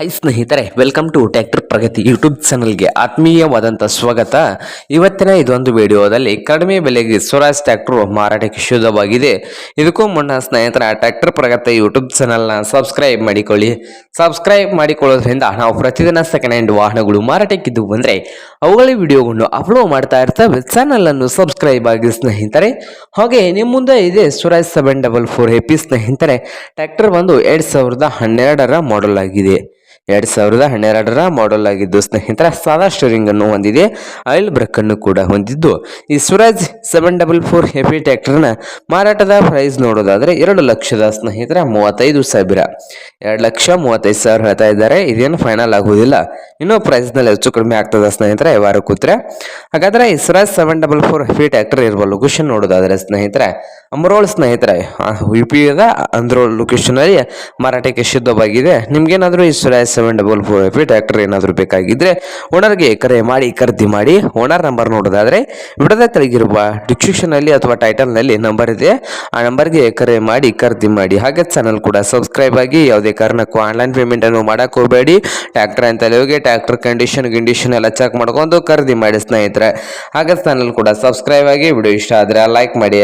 High ಸ್ನೇಹಿತರೆ welcome to tractor Pragati YouTube ಚಾನಲ್ಗೆ ಆತ್ಮೀಯವಾದಂಥ ಸ್ವಾಗತ. ಇವತ್ತಿನ ಇದೊಂದು ವಿಡಿಯೋದಲ್ಲಿ ಕಡಿಮೆ ಬೆಲೆಗೆ ಸ್ವರಾಜ್ ಟ್ಯಾಕ್ಟರ್ ಮಾರಾಟಕ್ಕೆ ಶುದ್ಧವಾಗಿದೆ. ಇದಕ್ಕೂ ಮುನ್ನ ಸ್ನೇಹಿತರ ಟ್ಯಾಕ್ಟರ್ ಪ್ರಗತಿ ಯೂಟ್ಯೂಬ್ ಚಾನಲ್ನ ಸಬ್ಸ್ಕ್ರೈಬ್ ಮಾಡಿಕೊಳ್ಳಿ. ಸಬ್ಸ್ಕ್ರೈಬ್ ಮಾಡಿಕೊಳ್ಳೋದ್ರಿಂದ ನಾವು ಪ್ರತಿದಿನ ಸೆಕೆಂಡ್ ಹ್ಯಾಂಡ್ ವಾಹನಗಳು ಮಾರಾಟಕ್ಕಿದ್ದು ಬಂದರೆ, ಅವುಗಳ ವಿಡಿಯೋಗಳನ್ನು ಅಪ್ಲೋಡ್ ಮಾಡ್ತಾ ಇರ್ತವೆ. ಚಾನಲನ್ನು ಸಬ್ಸ್ಕ್ರೈಬ್ ಆಗಿ ಸ್ನೇಹಿತರೆ. ಹಾಗೆ ನಿಮ್ಮ ಮುಂದೆ ಇದೆ Swaraj seven double four A ಸ್ನೇಹಿತರೆ. ಟ್ಯಾಕ್ಟರ್ ಬಂದು ಎರಡು ಸಾವಿರದ ಹನ್ನೆರಡರ ಮಾಡಲ್ ಆಗಿದೆ. ಎರಡು ಸಾವಿರದ ಹನ್ನೆರಡರ ಮಾಡೆಲ್ ಆಗಿದ್ದು ಸ್ನೇಹಿತರ, ಸಾದಾ ಸ್ಟೋರಿಂಗ್ ಅನ್ನು ಹೊಂದಿದೆ. ಆಯಿಲ್ ಬ್ರೇಕ್ ಅನ್ನು ಕೂಡ ಹೊಂದಿದ್ದು. ಈ Swaraj seven double four heavy ಟ್ಯಾಕ್ಟರ್ನ ಮಾರಾಟದ ಪ್ರೈಸ್ ನೋಡೋದಾದ್ರೆ ಎರಡು ಲಕ್ಷದ ಸ್ನೇಹಿತರ, ಮೂವತ್ತೈದು ಸಾವಿರ. ಎರಡು ಲಕ್ಷ ಮೂವತ್ತೈದು ಸಾವಿರ ಹೇಳ್ತಾ ಇದ್ದಾರೆ. ಇದೇನು ಫೈನಲ್ ಆಗುವುದಿಲ್ಲ. ಇನ್ನೂ ಪ್ರೈಸ್ನಲ್ಲಿ ಹೆಚ್ಚು ಕಡಿಮೆ ಆಗ್ತದೆ ಸ್ನೇಹಿತರ ವಾರ ಕೂತ್ರೆ. ಹಾಗಾದ್ರೆ ಈ Swaraj seven double four heavy tractor ಇರುವ ಲೊಕೇಶನ್ ನೋಡೋದಾದ್ರೆ ಸ್ನೇಹಿತರೆ, ಅಮರೋಳ್ ಸ್ನೇಹಿತರೆ ಯು ಪಿ ಅಂದ್ರೋಳ್ ಲೊಕೇಶನ್ ಅಲ್ಲಿ ಮಾರಾಟಕ್ಕೆ ಶುದ್ಧವಾಗಿದೆ ನಿಮ್ಗೇನಾದರೂ ಈ Swaraj seven double four F tractor ಏನಾದರೂ ಬೇಕಾಗಿದ್ದರೆ ಓನರ್ಗೆ ಕರೆ ಮಾಡಿ, ಖರೀದಿ ಮಾಡಿ ಓನರ್ ನಂಬರ್ ನೋಡೋದಾದರೆ ವಿಡದ ಕೆಳಗಿರುವ ಡಿಸ್ಕ್ರಿಪ್ಷನ್ ಅಲ್ಲಿ ಅಥವಾ ಟೈಟಲ್ನಲ್ಲಿ ನಂಬರ್ ಇದೆ. ಆ ನಂಬರ್ಗೆ ಕರೆ ಮಾಡಿ, ಖರೀದಿ ಮಾಡಿ. ಹಾಗೆ ಚಾನಲ್ ಕೂಡ ಸಬ್ಸ್ಕ್ರೈಬ್ ಆಗಿ ಯಾವುದೇ ಕಾರಣಕ್ಕೂ ಆನ್ಲೈನ್ ಪೇಮೆಂಟನ್ನು ಮಾಡೋಕ್ಕೆ ಮಾಡಕ್ ಹೋಗಬೇಡಿ. ಟ್ರ್ಯಾಕ್ಟರ್ ಅಂತ ಹೋಗಿ ಟ್ಯಾಕ್ಟರ್ ಕಂಡೀಷನ್ ಗಿಂಡೀಷನ್ ಎಲ್ಲ ಚೆಕ್ ಮಾಡ್ಕೊಂಡು ಖರೀದಿ ಮಾಡಿ ಸ್ನೇಹಿತರೆ. ಹಾಗೆ ಚಾನಲ್ ಕೂಡ ಸಬ್ಸ್ಕ್ರೈಬ್ ಆಗಿ ವಿಡಿಯೋ ಇಷ್ಟ ಆದರೆ ಲೈಕ್ ಮಾಡಿ.